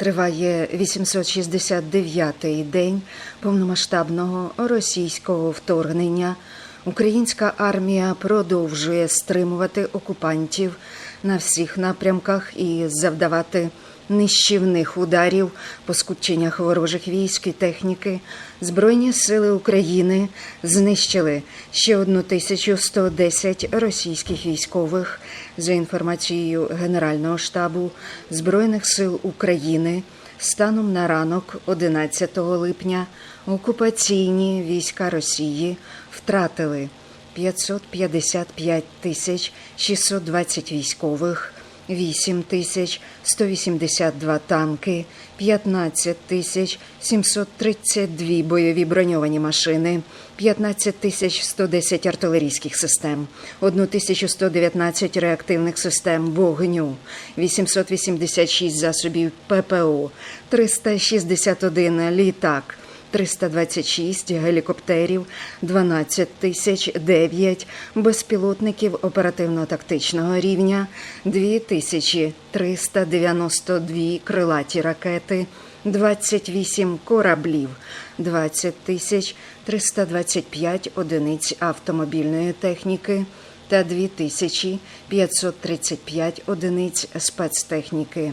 Триває 869-й день повномасштабного російського вторгнення. Українська армія продовжує стримувати окупантів на всіх напрямках і завдавати нищівних ударів по скупченнях ворожих військ і техніки. Збройні сили України знищили ще 1110 російських військових. За інформацією Генерального штабу Збройних сил України, станом на ранок 11 липня окупаційні війська Росії втратили 555 тисяч 620 військових, 8 тисяч 182 танки, 15 тисяч 732 бойові броньовані машини, 15 тисяч 110 артилерійських систем, 1119 реактивних систем вогню, 886 засобів ППО, 361 літак, 326 гелікоптерів, 12 тисяч 9 безпілотників оперативно-тактичного рівня, 2392 крилаті ракети, 28 кораблів, 20 тисяч 325 одиниць автомобільної техніки та 2535 одиниць спецтехніки.